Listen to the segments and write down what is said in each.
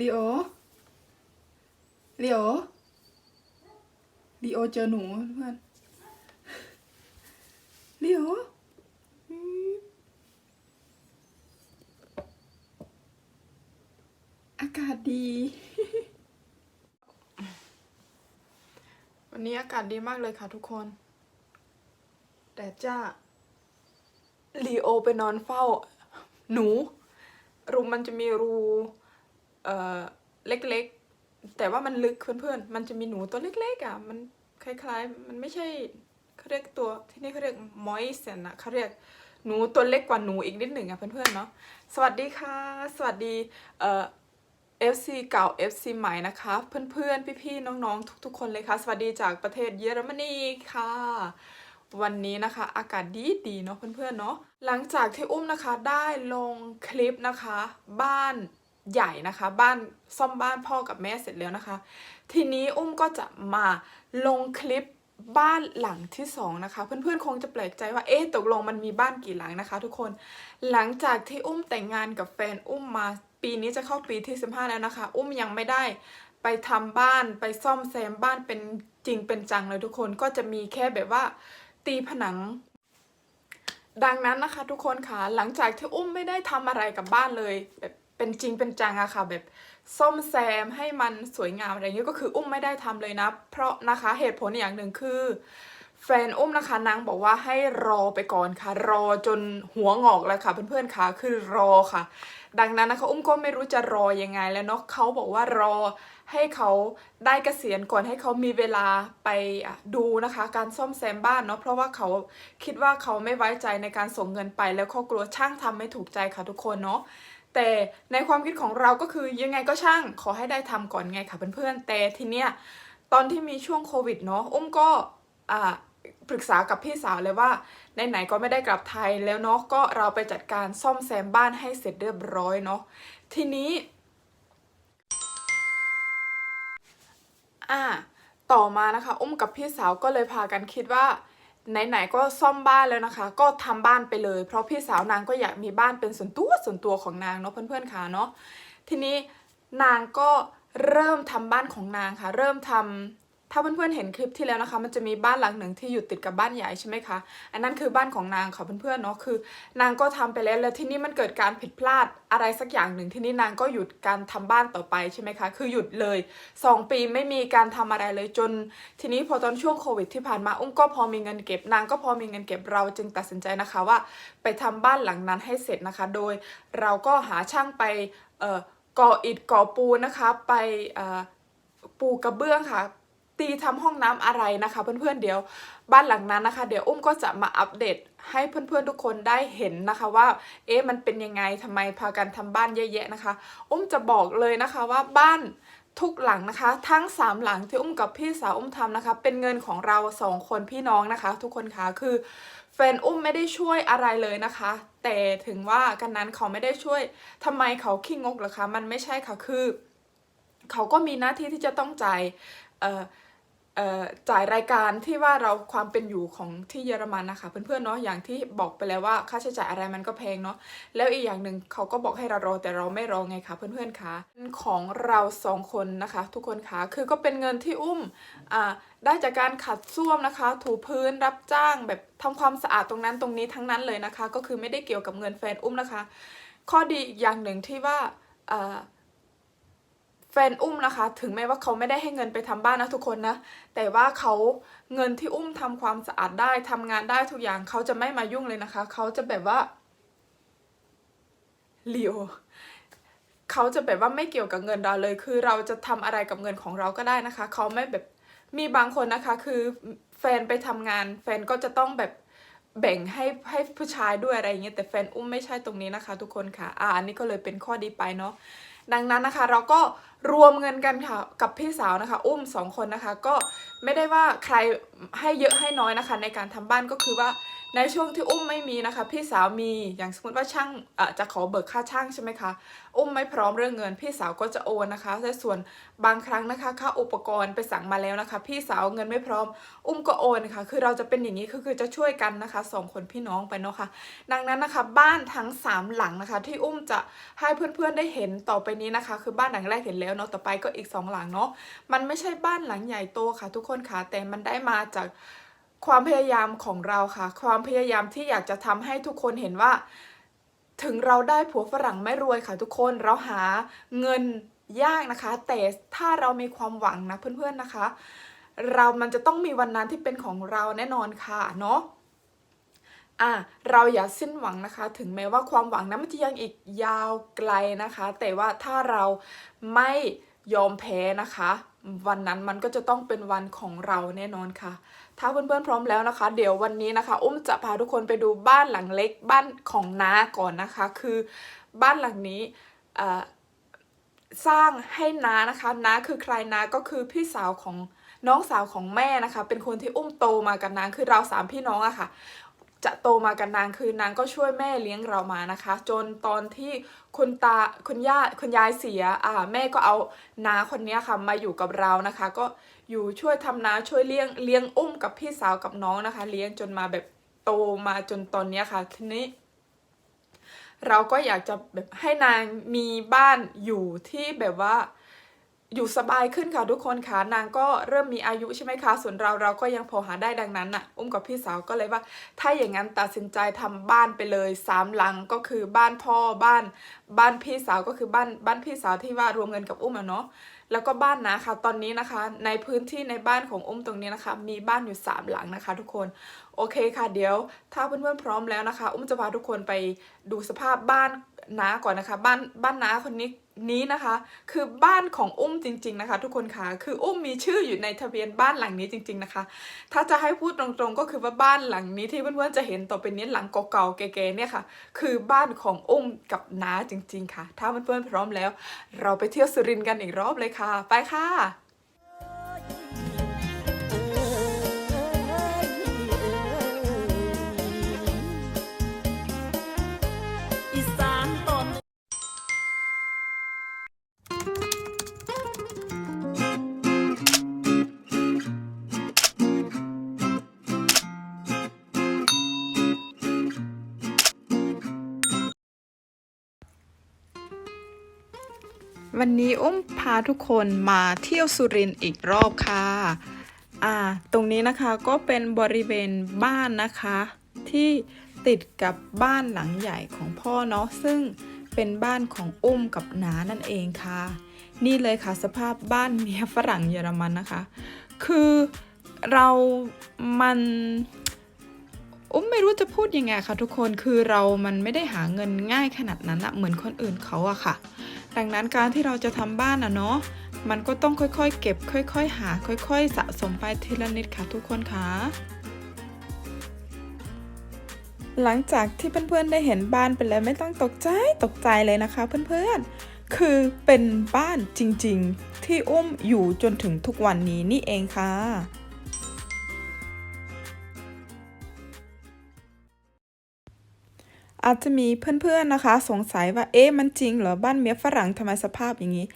ลีโอลีโอลีโอเจอหนูเพื่อนลีโออืมอากาศดี วั นนี้อากาศดีมากเลยค่ะทุกคน แต่จ้าลีโอไปนอนเฝ้า หนู รูมันจะมีรูเอ่อเล็กๆ แต่ว่ามันลึกเพื่อนๆ มันจะมีหนูตัวเล็กๆอะ มันคล้ายๆ มันไม่ใช่เขาเรียกตัวที่นี่เขาเรียกมอยเซนอะเขาเรียกหนูตัวเล็กกว่าหนูอีกนิดหนึ่งอะเพื่อนๆเนาะ สวัสดีค่ะ สวัสดีเอ่อ FC เก่า FC ใหม่นะคะ เพื่อนๆ พี่ๆ น้องๆ ทุกๆ คนเลยค่ะ สวัสดีจากประเทศเยอรมนีค่ะ วันนี้นะคะอากาศดีดีเนาะเพื่อนๆเนาะหลังจากที่อุ้มนะคะได้ลงคลิปนะคะ บ้านใหญ่นะคะบ้านซ่อมบ้านพ่อกับแม่เสร็จแล้วนะคะ ทีนี้อุ้มก็จะมาลงคลิปบ้านหลังที่สองนะคะ เพื่อนๆคงจะแปลกใจว่าเอ๊ะตกลงมันมีบ้านกี่หลังนะคะ ทุกคนหลังจากที่อุ้มแต่งงานกับแฟนอุ้มมา ปีนี้จะเข้าปีที่ 15 แล้วนะคะ อุ้มยังไม่ได้ไปทำบ้านไปซ่อมแซมบ้านเป็นจริงเป็นจังเลยทุกคนก็จะมีแค่แบบว่า ตีผนัง ดังนั้นนะคะ ทุกคนค่ะหลังจากที่อุ้มไม่ได้ทำอะไรกับบ้านเลยแบบเป็นจริงเป็นจังอะค่ะ แบบซ่อมแซมให้มันสวยงามอะไรเงี้ยก็คืออุ้มไม่ได้ทำเลยนะ เพราะนะคะเหตุผลอย่างหนึ่งคือ แฟนอุ้มนะคะนางบอกว่าให้รอไปก่อนค่ะ รอจนหัวงอกเลยค่ะ เพื่อนๆค่ะคือรอค่ะ ดังนั้นนะคะอุ้มก็ไม่รู้จะรอยังไงแล้วเนาะเขาบอกว่ารอให้เขาได้เกษียณก่อนให้เขามีเวลาไปดูนะคะ การซ่อมแซมบ้านเนาะเพราะว่าเขาคิดว่าเขาไม่ไว้ใจในการส่งเงินไป แล้วเขากลัวช่างทำไม่ถูกใจค่ะทุกคนเนาะแต่ในความคิดของเราก็คือยังไงก็ช่างขอให้ได้ทำก่อนไงค่ะเพื่อนๆแต่ทีเนี้ยตอนที่มีช่วงโควิดเนาะอุ้มก็อ่า ปรึกษากับพี่สาวเลยว่าไหนๆก็ไม่ได้กลับไทยแล้วเนาะก็เราไปจัดการซ่อมแซมบ้านให้เสร็จเรียบร้อยเนาะทีนี้อ่าต่อมานะคะ อุ้มกับพี่สาวก็เลยพากันคิดว่าไหนๆก็ซ่อมบ้านแล้วนะคะ ก็ทำบ้านไปเลย เพราะพี่สาวนางก็อยากมีบ้านเป็นส่วนตัวส่วนตัวของนางเนาะเพื่อนๆค่ะเนาะทีนี้นางก็เริ่มทำบ้านของนางค่ะ เริ่มทำ ถ้าเพื่อนๆเห็นคลิปที่แล้วนะคะ มันจะมีบ้านหลังหนึ่งที่อยู่ติดกับบ้านใหญ่ใช่ไหมคะ อันนั้นคือบ้านของนางค่ะเพื่อนๆเนาะคือ นางก็ทำไปแล้วแล้วที่นี้มันเกิดการผิดพลาดอะไรสักอย่างหนึ่งที่นี้นางก็หยุดการทำบ้านต่อไปใช่ไหมคะคือหยุดเลยสองปีไม่มีการทำอะไรเลยจน ทีนี้พอตอนช่วงโควิดที่ผ่านมาอุ้มก็พอมีเงินเก็บ นางก็พอมีเงินเก็บเราจึงตัดสินใจนะคะว่า ไปทำบ้านหลังนั้นให้เสร็จนะคะ โดยเราก็หาช่างไปเอ่อก่ออิฐก่อปูนนะคะ ไปอ่อปูกระเบื้องค่ะ ตีทำห้องน้ำอะไรนะคะ เพื่อนๆเดี๋ยวบ้านหลังนั้นนะคะ เดี๋ยวอุ้มก็จะมาอัปเดตให้เพื่อนๆทุกคนได้เห็นนะคะว่า เอ๊ะมันเป็นยังไงทำไมพากันทำบ้านเยอะแยะนะคะ อุ้มจะบอกเลยนะคะว่าบ้านทุกหลังนะคะ ทั้งสามหลังที่อุ้มกับพี่สาวอุ้มทำนะคะ เป็นเงินของเราสองคนพี่น้องนะคะ ทุกคนคะคือแฟนอุ้มไม่ได้ช่วยอะไรเลยนะคะ แต่ถึงว่ากันนั้นเขาไม่ได้ช่วยทำไมเขาขี้งกหรอคะ มันไม่ใช่ค่ะคือ เขาก็มีหน้าที่ที่จะต้องจ่าย จ่ายรายการที่ว่าเราความเป็นอยู่ของที่เยอรมันนะคะเพื่อนๆเนาะอย่างที่บอกไปแล้วว่าค่าใช้จ่ายอะไรมันก็แพงเนาะแล้วอีกอย่างหนึ่งเขาก็บอกให้เรารอแต่เราไม่รอไงคะเพื่อนๆคะของเราสองคนนะคะ ทุกคนคะคือก็เป็นเงินที่อุ้มอ่าได้จากการขัดส้วมนะคะ ถูพื้นรับจ้างแบบทำความสะอาดตรงนั้นตรงนี้ทั้งนั้นเลยนะคะ ก็คือไม่ได้เกี่ยวกับเงินแฟนอุ้มนะคะ ข้อดีอีกอย่างหนึ่งที่ว่าอ่า แฟนอุ้มนะคะ ถึงแม้ว่าเขาไม่ได้ให้เงินไปทำบ้านนะทุกคนนะ แต่ว่าเขาเงินที่อุ้มทำความสะอาดได้ทำงานได้ทุกอย่างเขาจะไม่มายุ่งเลยนะคะ เขาจะแบบว่าเลียวเขาจะแบบว่าไม่เกี่ยวกับเงินเราเลย คือเราจะทำอะไรกับเงินของเราก็ได้นะคะ เขาไม่แบบมีบางคนนะคะ คือแฟนไปทำงาน แฟนก็จะต้องแบบแบ่งให้ให้ผู้ชายด้วยอะไรอย่างเงี้ยแต่แฟนอุ้มไม่ใช่ตรงนี้นะคะ ทุกคนค่ะอ่าอันนี้ก็เลยเป็นข้อดีไปเนาะ ดังนั้นนะคะเราก็รวมเงินกันค่ะกับพี่สาวนะคะ อุ้มสองคนนะคะ ก็ไม่ได้ว่าใครให้เยอะให้น้อยนะคะ ในการทำบ้านก็คือว่า ในช่วงที่อุ้มไม่มีนะคะ พี่สาวมีอย่างสมมติว่าช่างจะขอเบิกค่าช่างใช่ไหมคะ อุ้มไม่พร้อมเรื่องเงิน พี่สาวก็จะโอนนะคะแต่ส่วนบางครั้งนะคะค่าอุปกรณ์ไปสั่งมาแล้วนะคะ พี่สาวเงินไม่พร้อม อุ้มก็โอนค่ะ คือเราจะเป็นอย่างนี้คือคือจะช่วยกันนะคะสองคนพี่น้องไปเนาะค่ะดังนั้นนะคะบ้านทั้งสามหลังนะคะ ที่อุ้มจะให้เพื่อนๆได้เห็นต่อไปนี้นะคะ คือบ้านหลังแรกเห็นแล้วเนาะต่อไปก็อีกสองหลังเนาะมันไม่ใช่บ้านหลังใหญ่โตค่ะ ทุกคนค่ะแต่มันได้มาจาก ความพยายามของเราค่ะ ความพยายามที่อยากจะทำให้ทุกคนเห็นว่า ถึงเราได้ผัวฝรั่งไม่รวยค่ะทุกคนเราหาเงินยากนะคะ แต่ถ้าเรามีความหวังนะเพื่อนๆนะคะ เรามันจะต้องมีวันนั้นที่เป็นของเราแน่นอนค่ะเนาะอะเราอย่าสิ้นหวังนะคะ ถึงแม้ว่าความหวังนั้นมันจะยังอีกยาวไกลนะคะ แต่ว่าถ้าเราไม่ยอมแพ้นะคะ วันนั้นมันก็จะต้องเป็นวันของเราแน่นอนค่ะ ถ้าเพื่อนๆพร้อมแล้วนะคะ เดี๋ยววันนี้นะคะ อุ้มจะพาทุกคนไปดูบ้านหลังเล็กบ้านของน้าก่อนนะคะ คือบ้านหลังนี้สร้างให้น้านะคะน้าคือใครน้าก็คือพี่สาวของน้องสาวของแม่นะคะ เป็นคนที่อุ้มโตมากับนางคือเราสามพี่น้องอะค่ะ จะโตมากันนางคือนางก็ช่วยแม่เลี้ยงเรามานะคะ จนตอนที่คุณตาคุณย่าคุณยายเสียอ่าแม่ก็เอานาคนนี้ค่ะมาอยู่กับเรานะคะ ก็ อยู่ช่วยทำนาช่วยเลี้ยงเลี้ยงอุ้มกับพี่สาวกับน้องนะคะ เลี้ยงจนมาแบบโตมาจนตอนเนี้ยค่ะทีนี้เราก็อยากจะแบบให้นางมีบ้านอยู่ที่แบบว่าอยู่สบายขึ้นค่ะทุกคนค่ะนางก็เริ่มมีอายุใช่ไหมคะ ส่วนเราเราก็ยังพอหาได้ดังนั้นน่ะ อุ้มกับพี่สาวก็เลยว่า ถ้าอย่างนั้นตัดสินใจทำบ้านไปเลยสามหลังก็คือบ้านพ่อบ้าน บ้านพี่สาวก็คือบ้านบ้านพี่สาวที่ว่ารวมเงินกับอุ้มอะเนาะ แล้วก็บ้านนะค่ะตอนนี้นะคะในพื้นที่ในบ้านของอุ้มตรงนี้นะคะ มีบ้านอยู่สามหลังนะคะ ทุกคนโอเคค่ะเดี๋ยว ถ้าเพื่อนๆพร้อมแล้วนะคะ อุ้มจะพาทุกคนไปดูสภาพบ้าน น้าก่อนนะคะบ้านบ้านน้าคนนี้นี้นะคะ คือบ้านของอุ้มจริง ๆนะคะ ทุกคนค่ะคืออุ้มมีชื่ออยู่ในทะเบียนบ้านหลังนี้จริง ๆนะคะ ถ้าจะให้พูดตรงๆก็คือว่าบ้านหลังนี้ที่เพื่อนๆจะเห็นต่อไปนี้หลังเก่าๆแก่ๆเนี่ยค่ะ คือบ้านของอุ้มกับน้าจริง ๆ ค่ะ ถ้าเพื่อนๆพร้อมแล้ว เราไปเที่ยวสุรินทร์กันอีกรอบเลยค่ะ ไปค่ะ วันนี้อุ้มพาทุกคนมาเที่ยวสุรินทร์อีกรอบค่ะอ่าตรงนี้นะคะก็เป็นบริเวณบ้านนะคะ ที่ติดกับบ้านหลังใหญ่ของพ่อเนาะซึ่งเป็นบ้านของอุ้มกับนานั่นเองค่ะ นี่เลยค่ะสภาพบ้านเมียฝรั่งเยอรมันนะคะ คือเรามันอุ้มไม่รู้จะพูดยังไงค่ะทุกคนคือเรามันไม่ได้หาเงินง่ายขนาดนั้นอะเหมือนคนอื่นเขาอะค่ะ ดังนั้นการที่เราจะทำบ้านอะเนาะมันก็ต้องค่อยๆ เก็บ ค่อยๆ หา ค่อย ๆ สะสมไปทีละนิดค่ะทุกคนค่ะหลังจากที่เพื่อนๆได้เห็นบ้านไปแล้วไม่ต้องตกใจตกใจเลยนะคะ เพื่อนๆ คือเป็นบ้านจริงๆ ที่อุ้มอยู่จนถึงทุกวันนี้นี่เองค่ะ อาจจะมีเพื่อนๆนะคะ สงสัยว่าเอ๊ะมันจริงเหรอบ้านเมียฝรั่งทำไมสภาพอย่างนี้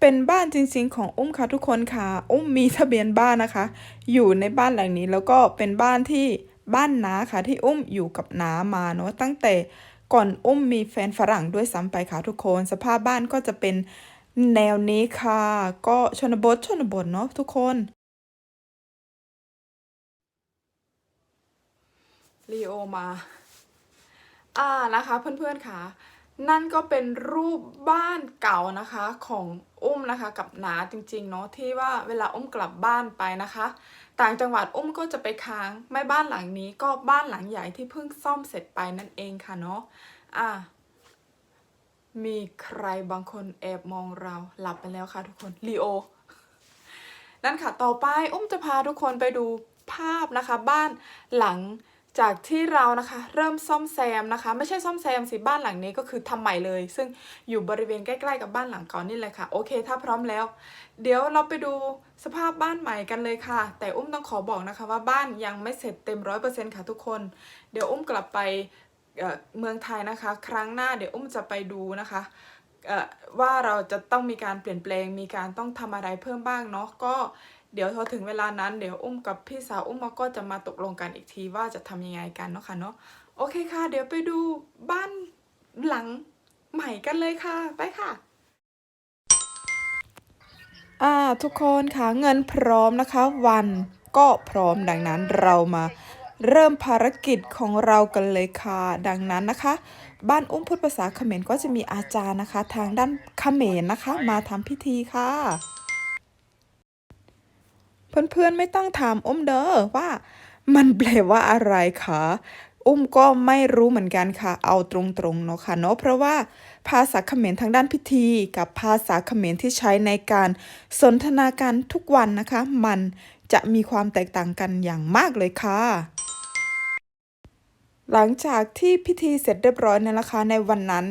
เป็นบ้านจริงๆของอุ้มค่ะทุกคนค่ะอุ้มมีทะเบียนบ้านนะคะ อยู่ในบ้านหลังนี้แล้วก็เป็นบ้านที่บ้านน้าค่ะที่อุ้มอยู่กับน้ามาเนาะตั้งแต่ก่อนอุ้มมีแฟนฝรั่งด้วยซ้ำไปค่ะทุกคน สภาพบ้านก็จะเป็นแนวนี้ค่ะ ก็ชนบทชนบทเนาะทุกคนลีโอมา อ่านะคะเพื่อนๆค่ะ นั่นก็เป็นรูปบ้านเก่านะคะของอุ้มนะคะกับนาจริงๆเนาะที่ว่าเวลาอุ้มกลับบ้านไปนะคะ ต่างจังหวัดอุ้มก็จะไปค้างไม่บ้านหลังนี้ก็บ้านหลังใหญ่ที่เพิ่งซ่อมเสร็จไปนั่นเองค่ะเนาะอ่ามีใครบางคนแอบมองเราหลับไปแล้วค่ะทุกคนลีโอนั่นค่ะต่อไปอุ้มจะพาทุกคนไปดูภาพนะคะ บ้านหลัง จากที่เรานะคะเริ่มซ่อมแซมนะคะ ไม่ใช่ซ่อมแซมสิบ้านหลังนี้ก็คือทำใหม่เลย ซึ่งอยู่บริเวณใกล้ๆกับบ้านหลังก่อนนี่แหละค่ะ โอเค ถ้าพร้อมแล้ว เดี๋ยวเราไปดูสภาพบ้านใหม่กันเลยค่ะ แต่อุ้มต้องขอบอกนะคะว่าบ้านยังไม่เสร็จเต็มร้อยเปอร์เซ็นต์ค่ะทุกคน เดี๋ยวอุ้มกลับไปเมืองไทยนะคะ ครั้งหน้าเดี๋ยวอุ้มจะไปดูนะคะว่าเราจะต้องมีการเปลี่ยนแปลงมีการต้องทำอะไรเพิ่มบ้างเนาะก็ เดี๋ยวพอถึงเวลานั้นเดี๋ยวอุ้มกับพี่สาวอุ้มก็จะมาตกลงกันอีกทีว่าจะทำยังไงกันเนาะค่ะเนาะโอเคค่ะ เดี๋ยวไปดูบ้านหลังใหม่กันเลยค่ะ ไปค่ะอ่าทุกคนค่ะเงินพร้อมนะคะ วันก็พร้อมดังนั้นเรามาเริ่มภารกิจของเรากันเลยค่ะ ดังนั้นนะคะ บ้านอุ้มพูดภาษาเขมรก็จะมีอาจารย์นะคะ ทางด้านเขมรนะคะ มาทำพิธีค่ะ เพื่อนๆไม่ต้องถามอุ้มเด้อว่ามันแปลว่าอะไรคะอุ้มก็ไม่รู้เหมือนกันค่ะ เอาตรงๆเนาะค่ะเนาะเพราะว่าภาษาเขมรทางด้านพิธี กับภาษาเขมรที่ใช้ในการสนทนาการทุกวันนะคะ มันจะมีความแตกต่างกันอย่างมากเลยค่ะ หลังจากที่พิธีเสร็จเรียบร้อยเนี่ยนะคะในวันนั้น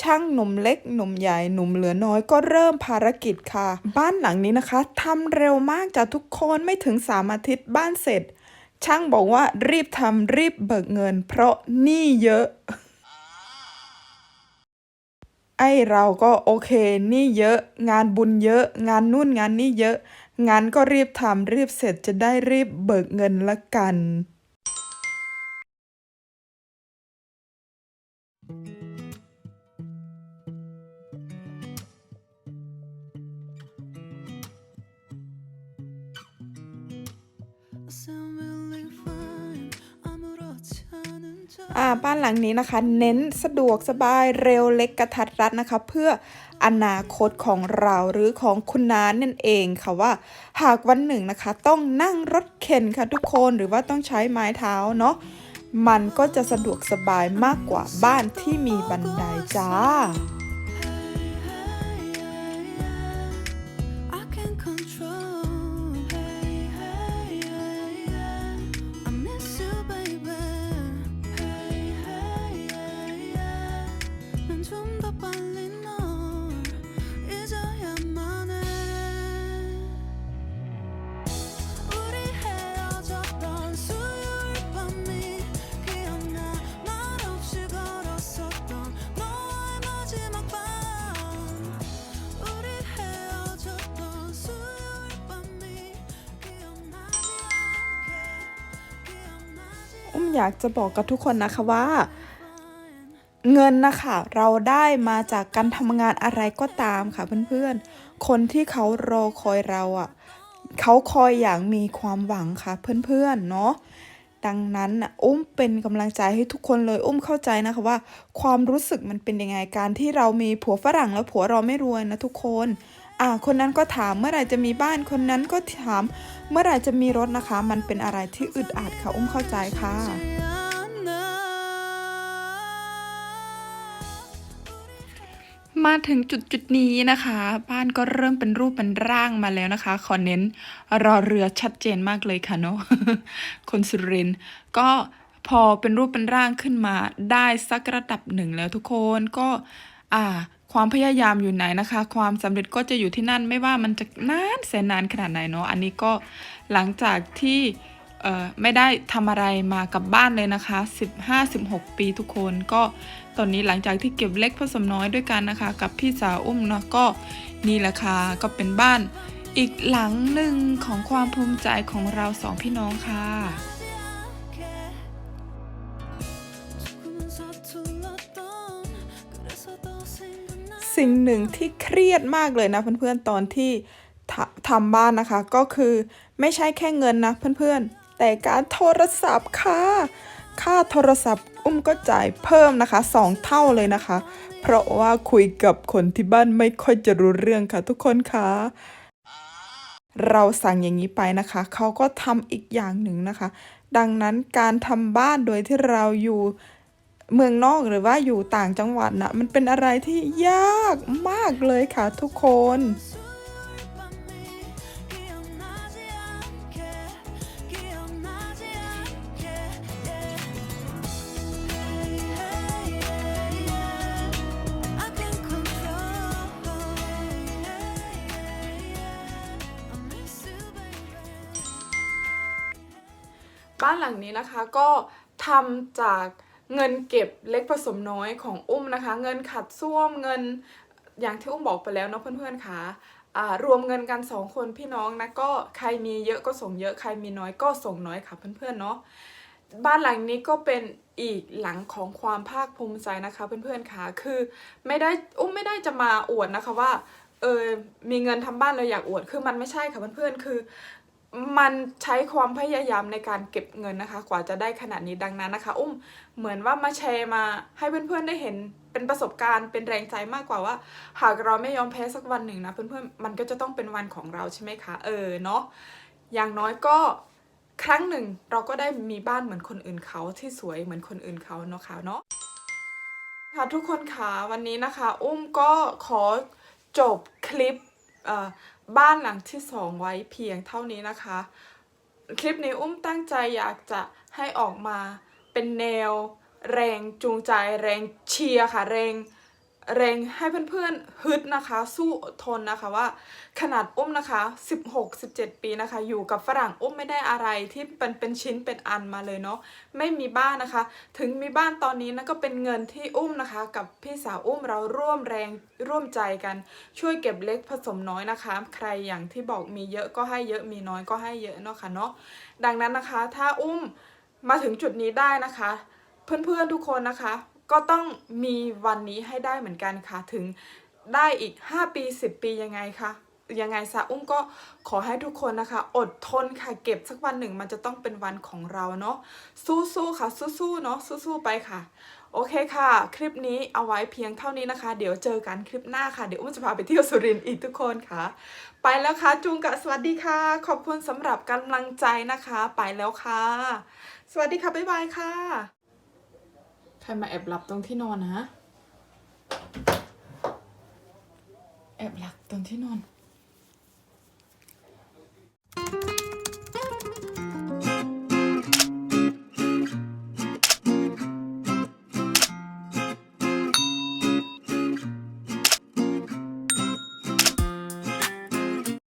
ช่างหนุ่มเล็กหนุ่มใหญ่หนุ่มเหลือน้อยก็เริ่มภารกิจค่ะ บ้านหลังนี้นะคะทำเร็วมากจากทุกคนไม่ถึงสามอาทิตย์บ้านเสร็จ ช่างบอกว่ารีบทำรีบเบิกเงิน เพราะหนี้เยอะ ไอเราก็โอเคหนี่เยอะ งานบุญเยอะ งานนู่นงานนี่เยอะ งานก็รีบทำรีบเสร็จจะได้รีบเบิกเงินละกัน หลังนี้นะคะ เน้นสะดวกสบายเร็วเล็กกระทัดรัดนะคะ เพื่ออนาคตของเราหรือของคุณน้านั่นเองค่ะว่า หากวันหนึ่งนะคะ ต้องนั่งรถเข็นค่ะทุกคนหรือว่าต้องใช้ไม้เท้าเนาะมันก็จะสะดวกสบายมากกว่าบ้านที่มีบันไดจ้า อยากจะบอกกับทุกคนนะคะว่า เงินนะคะเราได้มาจากการทำงานอะไรก็ตามค่ะเพื่อนๆ คนที่เขารอคอยเราอะ่ะเขาคอยอย่างมีความหวังค่ะเพื่อนๆเนาะดังนั้นอุ้มเป็นกำลังใจให้ทุกคนเลยอุ้มเข้าใจนะคะว่า ความรู้สึกมันเป็นยังไงการที่เรามีผัวฝรั่งแล้วผัวเราไม่รวยนะทุกคน อ่าคนนั้นก็ถามเมื่อไหร่จะมีบ้านคนนั้นก็ถามเมื่อไหร่จะมีรถนะคะ มันเป็นอะไรที่อึดอัดค่ะอุ้มเข้าใจค่ะมาถึงจุดจุดนี้นะคะ บ้านก็เริ่มเป็นรูปเป็นร่างมาแล้วนะคะ ขอเน้นรอเรือชัดเจนมากเลยค่ะเนาะคนสุรินก็พอเป็นรูปเป็นร่างขึ้นมาได้สักระดับหนึ่งแล้วทุกคนก็อ่า ความพยายามอยู่ไหนนะคะ ความสำเร็จก็จะอยู่ที่นั่นไม่ว่ามันจะนานแสนนานขนาดไหนเนาะอันนี้ก็หลังจากที่ไม่ได้ทำอะไรมากับบ้านเลยนะคะ 15-16 ปีทุกคนก็ตอนนี้หลังจากที่เก็บเล็กผสมน้อยด้วยกันนะคะ กับพี่สาวอุ้มเนาะก็นี่แหละค่ะก็เป็นบ้านอีกหลังหนึ่งของความภูมิใจของเราสองพี่น้องค่ะ สิ่งหนึ่งที่เครียดมากเลยนะเพื่อนๆตอนที่ทำบ้านนะคะ ก็คือไม่ใช่แค่เงินนะเพื่อนๆ แต่การโทรศัพท์ค่ะ ค่าโทรศัพท์อุ้มก็จ่ายเพิ่มนะคะสองเท่าเลยนะคะ เพราะว่าคุยกับคนที่บ้านไม่ค่อยจะรู้เรื่องค่ะทุกคนค่ะเราสั่งอย่างนี้ไปนะคะ เขาก็ทำอีกอย่างหนึ่งนะคะ ดังนั้นการทำบ้านโดยที่เราอยู่ เมืองนอกหรือว่าอยู่ต่างจังหวัดนะมันเป็นอะไรที่ยากมากเลยค่ะทุกคนบ้านหลังนี้นะคะก็ทำจาก เงินเก็บเล็กผสมน้อยของอุ้มนะคะ เงินขัดส้วมเงินอย่างที่อุ้มบอกไปแล้วเนาะเพื่อนๆค่ะอ่ารวมเงินกันสองคนพี่น้องนะก็ใครมีเยอะก็ส่งเยอะใครมีน้อยก็ส่งน้อยค่ะเพื่อนๆเนาะบ้านหลังนี้ก็เป็นอีกหลังของความภาคภูมิใจนะคะเพื่อนๆค่ะคือไม่ได้อุ้มไม่ได้จะมาอวดนะคะว่าเออมีเงินทำบ้านเลยอยากอวดคือมันไม่ใช่ค่ะเพื่อนๆคือ มันใช้ความพยายามในการเก็บเงินนะคะ กว่าจะได้ขนาดนี้ดังนั้นนะคะ อุ้มเหมือนว่ามาแชร์มาให้เพื่อนๆได้เห็นเป็นประสบการณ์เป็นแรงใจมากกว่าว่า หากเราไม่ยอมแพ้สักวันหนึ่งนะเพื่อนๆมันก็จะต้องเป็นวันของเราใช่ไหมคะเออเนาะอย่างน้อยก็ครั้งหนึ่งเราก็ได้มีบ้านเหมือนคนอื่นเขาที่สวยเหมือนคนอื่นเขาเนาะค่ะเนาะค่ะทุกคนค่ะวันนี้นะคะ อุ้มก็ขอจบคลิปเอ่อ บ้านหลังที่สองไว้เพียงเท่านี้นะคะ คลิปนี้อุ้มตั้งใจอยากจะให้ออกมาเป็นแนว แรงจูงใจแรงเชียร์ค่ะแรง แรงให้เพื่อนๆฮึดนะคะ สู้อดทนนะคะว่าขนาดอุ้มนะคะ 16-17 ปีนะคะ อยู่กับฝรั่งอุ้มไม่ได้อะไรที่เป็นเป็นชิ้นเป็นอันมาเลยเนาะไม่มีบ้านนะคะ ถึงมีบ้านตอนนี้นะก็เป็นเงินที่อุ้มนะคะ กับพี่สาวอุ้มเราร่วมแรงร่วมใจกันช่วยเก็บเล็กผสมน้อยนะคะ ใครอย่างที่บอกมีเยอะก็ให้เยอะมีน้อยก็ให้เยอะเนาะค่ะเนาะดังนั้นนะคะ ถ้าอุ้มมาถึงจุดนี้ได้นะคะ เพื่อนๆทุกคนนะคะ ก็ต้องมีวันนี้ให้ได้เหมือนกันค่ะ ถึงได้อีก 5 ปี 10 ปียังไงคะยังไงซะอุ้มก็ขอให้ทุกคนนะคะ อดทนค่ะเก็บสักวันหนึ่งมันจะต้องเป็นวันของเราเนาะสู้ๆค่ะ สู้ๆเนาะสู้ๆไปค่ะ โอเคค่ะ คลิปนี้เอาไว้เพียงเท่านี้นะคะ เดี๋ยวเจอกันคลิปหน้าค่ะ เดี๋ยวอุ้มจะพาไปเที่ยวสุรินทร์อีกทุกคนค่ะ ไปแล้วค่ะจุงกะสวัสดีค่ะ ขอบคุณสำหรับกำลังใจนะคะ ไปแล้วค่ะ สวัสดีค่ะบ๊ายบายค่ะ ใครมาแอบหลับตรงที่นอนนะ แอบหลับตรงที่นอน